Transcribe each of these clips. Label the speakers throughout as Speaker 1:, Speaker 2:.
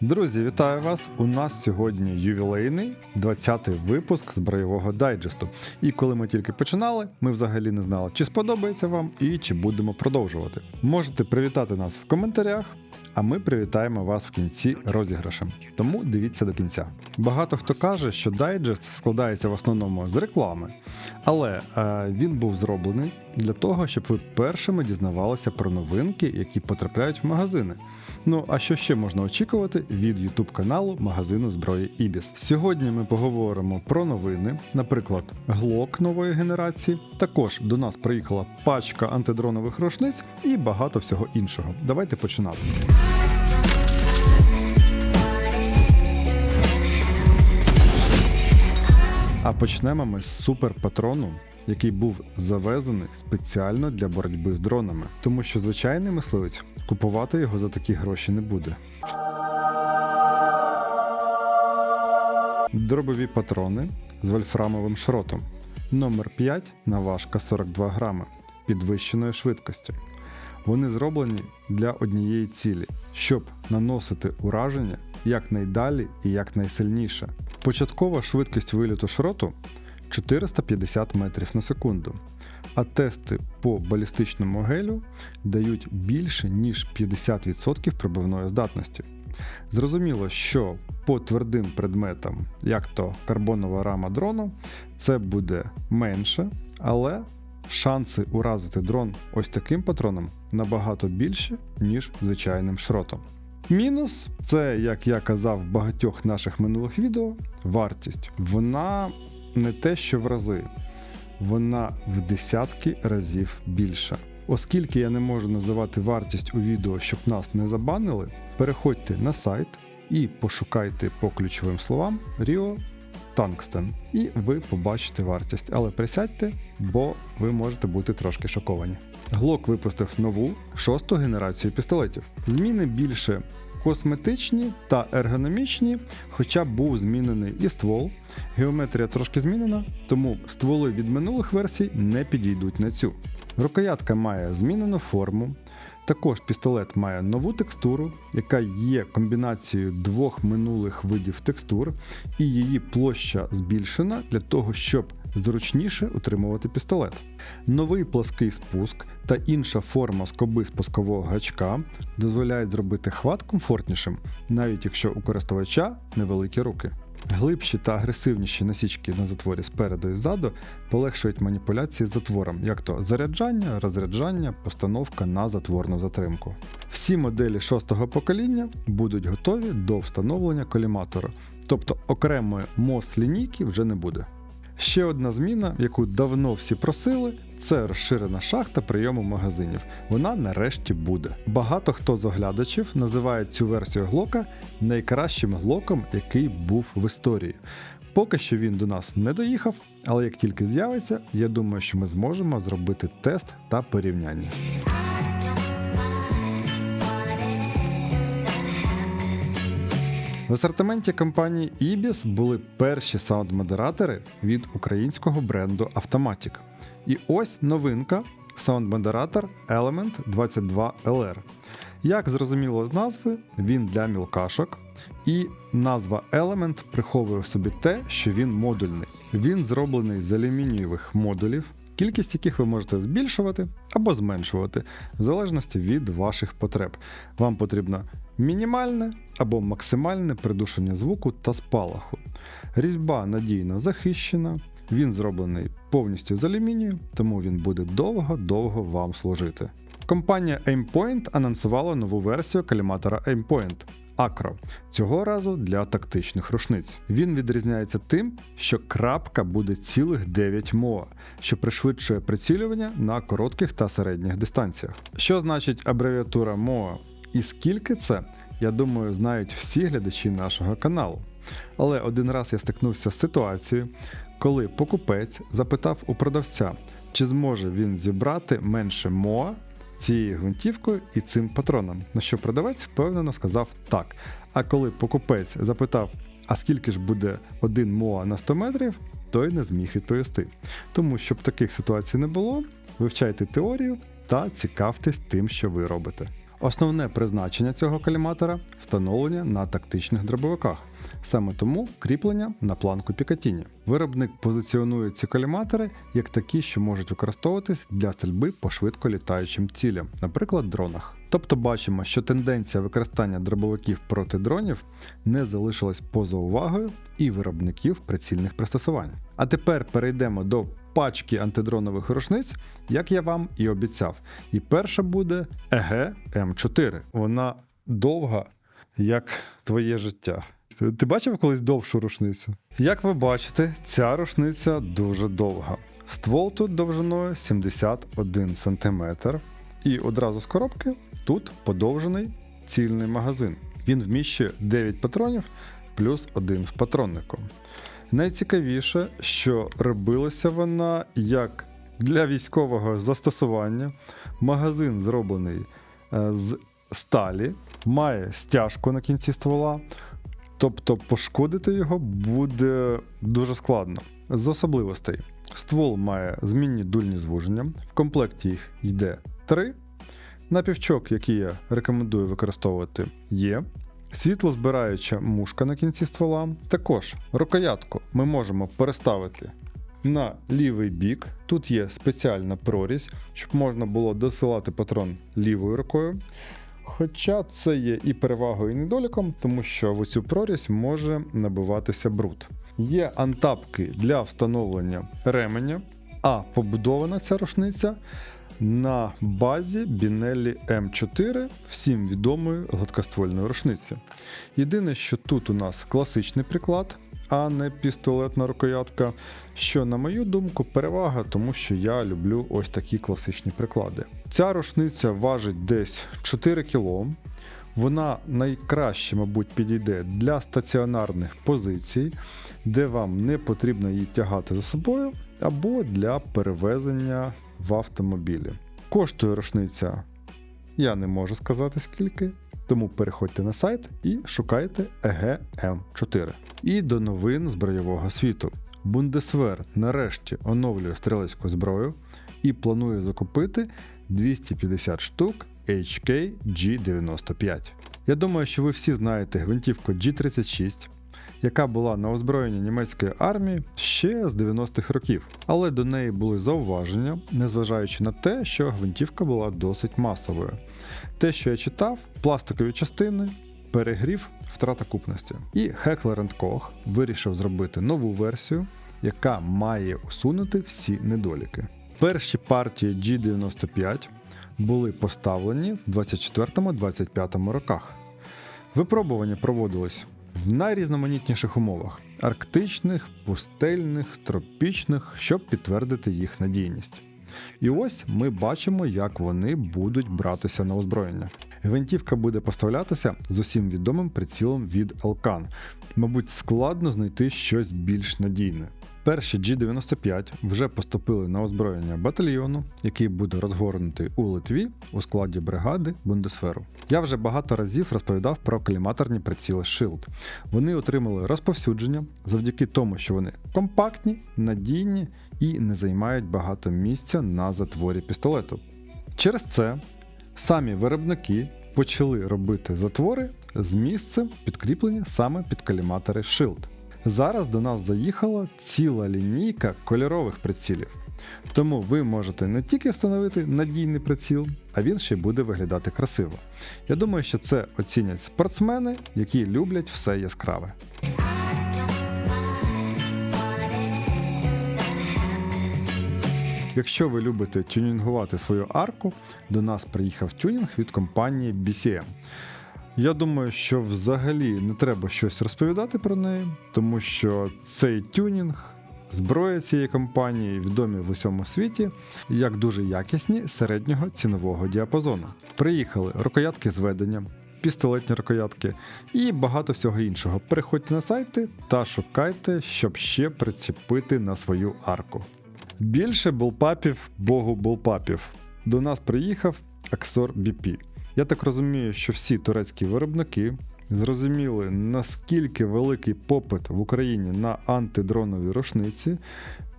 Speaker 1: Друзі, вітаю вас! У нас сьогодні ювілейний 20-й випуск з збройового дайджесту. І коли ми тільки починали, ми взагалі не знали, чи сподобається вам і чи будемо продовжувати. Можете привітати нас в коментарях, а ми привітаємо вас в кінці розіграшем. Тому дивіться до кінця. Багато хто каже, що дайджест складається в основному з реклами, але е, він був зроблений для того, щоб ви першими дізнавалися про новинки, які потрапляють в магазини. Ну а що ще можна очікувати від YouTube каналу магазину зброї Ібіс? Сьогодні ми поговоримо про новини, наприклад, глок нової генерації. Також до нас приїхала пачка антидронових рушниць і багато всього іншого. Давайте починати. А почнемо ми з суперпатрону, який був завезений спеціально для боротьби з дронами, тому що звичайний мисливець купувати його за такі гроші не буде. Дробові патрони з вольфрамовим шротом. Номер 5 наважка 42 грами підвищеної швидкості. Вони зроблені для однієї цілі, щоб наносити ураження якнайдалі і якнайсильніше. Початкова швидкість виліту шроту 450 метрів на секунду, а тести по балістичному гелю дають більше ніж 50% пробивної здатності. Зрозуміло, що по твердим предметам, як то карбонова рама дрону, це буде менше, але шанси уразити дрон ось таким патроном набагато більше, ніж звичайним шротом. Мінус це, як я казав в багатьох наших минулих відео, вартість. Вона не те, що в рази, вона в десятки разів більша. Оскільки я не можу називати вартість у відео, щоб нас не забанили, переходьте на сайт і пошукайте по ключовим словам Rio Tungsten, і ви побачите вартість. Але присядьте, бо ви можете бути трошки шоковані. Глок випустив нову шосту генерацію пістолетів. Зміни більше косметичні та ергономічні, хоча був змінений і ствол. Геометрія трошки змінена, тому стволи від минулих версій не підійдуть на цю. Рукоятка має змінену форму. Також пістолет має нову текстуру, яка є комбінацією двох минулих видів текстур, і її площа збільшена для того, щоб зручніше утримувати пістолет. Новий плоский спуск та інша форма скоби спускового гачка дозволяють зробити хват комфортнішим, навіть якщо у користувача невеликі руки. Глибші та агресивніші насічки на затворі спереду і ззаду полегшують маніпуляції з затвором, як то заряджання, розряджання, постановка на затворну затримку. Всі моделі шостого покоління будуть готові до встановлення коліматору, тобто окремої мост лінійки вже не буде. Ще одна зміна, яку давно всі просили, це розширена шахта прийому магазинів. Вона нарешті буде. Багато хто з оглядачів називає цю версію глока найкращим глоком, який був в історії. Поки що він до нас не доїхав, але як тільки з'явиться, я думаю, що ми зможемо зробити тест та порівняння. В асортименті компанії Ibis були перші саунд-модератори від українського бренду Automatic. І ось новинка саунд-модератор Element 22 LR. Як зрозуміло з назви, він для мілкашок, і назва Element приховує в собі те, що він модульний. Він зроблений з алюмінієвих модулів, кількість яких ви можете збільшувати або зменшувати, в залежності від ваших потреб. Вам потрібно мінімальне або максимальне придушення звуку та спалаху. Різьба надійно захищена, він зроблений повністю з алюмінію, тому він буде довго-довго вам служити. Компанія Aimpoint анонсувала нову версію каліматора Aimpoint Acro, цього разу для тактичних рушниць. Він відрізняється тим, що крапка буде цілих 9 МОА, що пришвидшує прицілювання на коротких та середніх дистанціях. Що значить абревіатура МОА? І скільки це, я думаю, знають всі глядачі нашого каналу. Але один раз я стикнувся з ситуацією, коли покупець запитав у продавця, чи зможе він зібрати менше МОА цією гвинтівкою і цим патроном. На що продавець впевнено сказав так. А коли покупець запитав, а скільки ж буде один МОА на 100 метрів, той не зміг відповісти. Тому, щоб таких ситуацій не було, вивчайте теорію та цікавтесь тим, що ви робите. Основне призначення цього каліматора встановлення на тактичних дробовиках. Саме тому кріплення на планку Пікатіні. Виробник позиціонує ці каліматори як такі, що можуть використовуватись для стрільби по швидко літаючим цілям, наприклад, дронах. Тобто бачимо, що тенденція використання дробовиків проти дронів не залишилась поза увагою і виробників прицільних пристосувань. А тепер перейдемо до пачки антидронових рушниць, як я вам і обіцяв. І перша буде ЕГ М4. Вона довга, як твоє життя. Ти бачив колись довшу рушницю? Як ви бачите, ця рушниця дуже довга. Ствол тут довжиною 71 см. І одразу з коробки тут подовжений цільний магазин. Він вміщує 9 патронів плюс один в патроннику. Найцікавіше, що робилася вона як для військового застосування. Магазин зроблений е, з сталі, має стяжку на кінці ствола, тобто пошкодити його буде дуже складно. З особливостей: ствол має змінні дульні звуження, в комплекті їх йде 3. Напівчок, який я рекомендую використовувати, є. Світлозбираюча мушка на кінці ствола. Також рукоятку ми можемо переставити на лівий бік. Тут є спеціальна прорізь, щоб можна було досилати патрон лівою рукою. Хоча це є і перевагою, і недоліком, тому що в цю прорізь може набиватися бруд. Є антапки для встановлення ременя, а побудована ця рушниця на базі Бінеллі М4, всім відомої гладкоствольної рушниці. Єдине, що тут у нас класичний приклад, а не пістолетна рукоятка, що, на мою думку, перевага, тому що я люблю ось такі класичні приклади. Ця рушниця важить десь 4 кг. Вона найкраще, мабуть, підійде для стаціонарних позицій, де вам не потрібно її тягати за собою, або для перевезення в автомобілі. Коштує рушниця, я не можу сказати скільки, тому переходьте на сайт і шукайте EGM4. І до новин збройового світу. Бундесвер нарешті оновлює стрілецьку зброю і планує закупити 250 штук HK G95. Я думаю, що ви всі знаєте гвинтівку G36, яка була на озброєнні німецької армії ще з 90-х років, але до неї були зауваження, незважаючи на те, що гвинтівка була досить масовою. Те, що я читав, пластикові частини. Перегрів втрата купності. І Heckler Koch вирішив зробити нову версію, яка має усунути всі недоліки. Перші партії G95 були поставлені в 24-25 роках. Випробування проводилось в найрізноманітніших умовах: арктичних, пустельних, тропічних, щоб підтвердити їх надійність. І ось ми бачимо, як вони будуть братися на озброєння. Гвинтівка буде поставлятися з усім відомим прицілом від Elcan. Мабуть, складно знайти щось більш надійне. Перші G95 вже поступили на озброєння батальйону, який буде розгорнутий у Литві у складі бригади Бундесферу. Я вже багато разів розповідав про каліматорні приціли Shield. Вони отримали розповсюдження завдяки тому, що вони компактні, надійні і не займають багато місця на затворі пістолету. Через це самі виробники почали робити затвори з місцем підкріплення саме під каліматори Shield. Зараз до нас заїхала ціла лінійка кольорових прицілів. Тому ви можете не тільки встановити надійний приціл, а він ще буде виглядати красиво. Я думаю, що це оцінять спортсмени, які люблять все яскраве. Якщо ви любите тюнінгувати свою арку, до нас приїхав тюнінг від компанії BCM. Я думаю, що взагалі не треба щось розповідати про неї, тому що цей тюнінг, зброя цієї компанії відомі в усьому світі як дуже якісні середнього цінового діапазону. Приїхали рукоятки зведення, пістолетні рукоятки і багато всього іншого. Переходьте на сайти та шукайте, щоб ще причепити на свою арку. Більше булпапів, богу булпапів. До нас приїхав Аксор BP. Я так розумію, що всі турецькі виробники зрозуміли, наскільки великий попит в Україні на антидронові рушниці,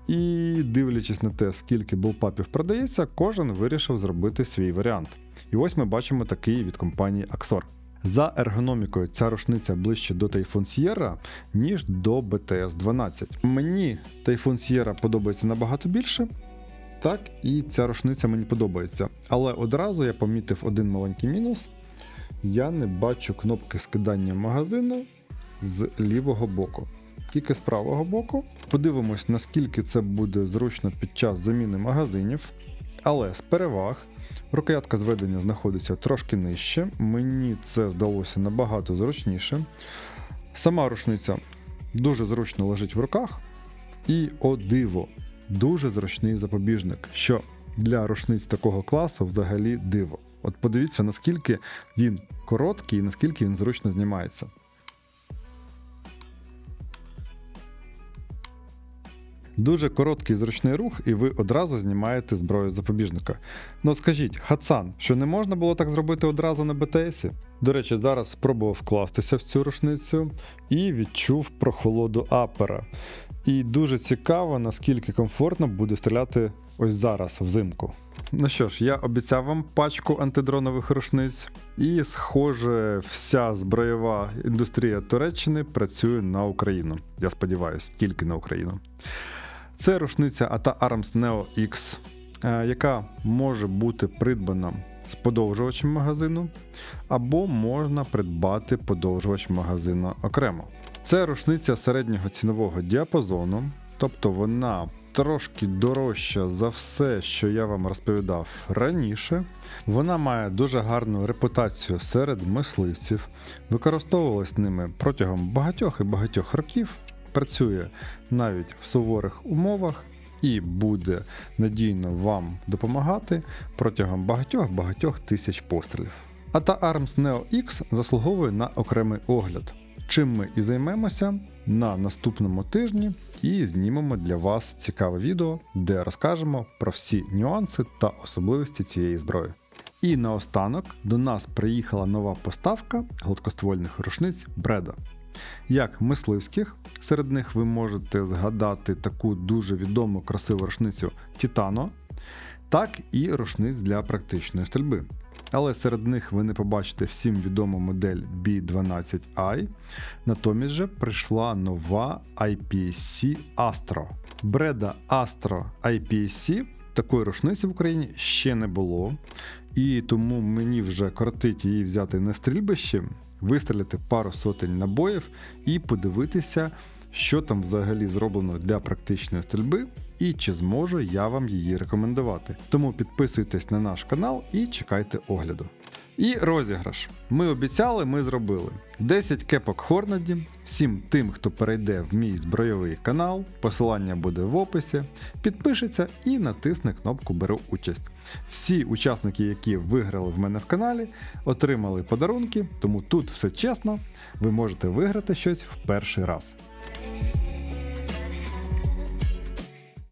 Speaker 1: і дивлячись на те, скільки булпапів продається, кожен вирішив зробити свій варіант. І ось ми бачимо такий від компанії Axor. За ергономікою ця рушниця ближче до Typhoon Sierra, ніж до BTS 12. Мені Typhoon Sierra подобається набагато більше. Так, і ця рушниця мені подобається. Але одразу я помітив один маленький мінус. Я не бачу кнопки скидання магазину з лівого боку, тільки з правого боку. Подивимось, наскільки це буде зручно під час заміни магазинів. Але з переваг рукоятка зведення знаходиться трошки нижче. Мені це здалося набагато зручніше. Сама рушниця дуже зручно лежить в руках. І о диво, дуже зручний запобіжник, що для рушниць такого класу взагалі диво. От подивіться, наскільки він короткий і наскільки він зручно знімається. Дуже короткий зручний рух, і ви одразу знімаєте зброю запобіжника. Ну скажіть, Хацан, що не можна було так зробити одразу на БТС? До речі, зараз спробував вкластися в цю рушницю і відчув прохолоду апера. І дуже цікаво, наскільки комфортно буде стріляти ось зараз, взимку. Ну що ж, я обіцяв вам пачку антидронових рушниць, і, схоже, вся зброєва індустрія Туреччини працює на Україну. Я сподіваюся, тільки на Україну. Це рушниця ATA Arms Neo X, яка може бути придбана з подовжувачем магазину, або можна придбати подовжувач магазину окремо. Це рушниця середнього цінового діапазону, тобто вона трошки дорожча за все, що я вам розповідав раніше. Вона має дуже гарну репутацію серед мисливців, використовувалась ними протягом багатьох і багатьох років, працює навіть в суворих умовах. І буде надійно вам допомагати протягом багатьох-багатьох тисяч пострілів. ATA Arms Neo X заслуговує на окремий огляд чим ми і займемося на наступному тижні, і знімемо для вас цікаве відео, де розкажемо про всі нюанси та особливості цієї зброї. І наостанок до нас приїхала нова поставка гладкоствольних рушниць Бреда. Як мисливських, серед них ви можете згадати таку дуже відому красиву рушницю Титано, так і рушниць для практичної стрільби. Але серед них ви не побачите всім відому модель B12i. Натомість же прийшла нова IPSC Astro. Бреда Astro IPSC такої рушниці в Україні ще не було. І тому мені вже кортить її взяти на стрільбище, вистріляти пару сотень набоїв і подивитися, що там взагалі зроблено для практичної стрільби, і чи зможу я вам її рекомендувати. Тому підписуйтесь на наш канал і чекайте огляду. І розіграш. Ми обіцяли, ми зробили 10 кепок Хорнаді всім тим, хто перейде в мій збройовий канал. Посилання буде в описі. Підпишеться і натисне кнопку Беру участь. Всі учасники, які виграли в мене в каналі, отримали подарунки, тому тут все чесно, ви можете виграти щось в перший раз. Thank you.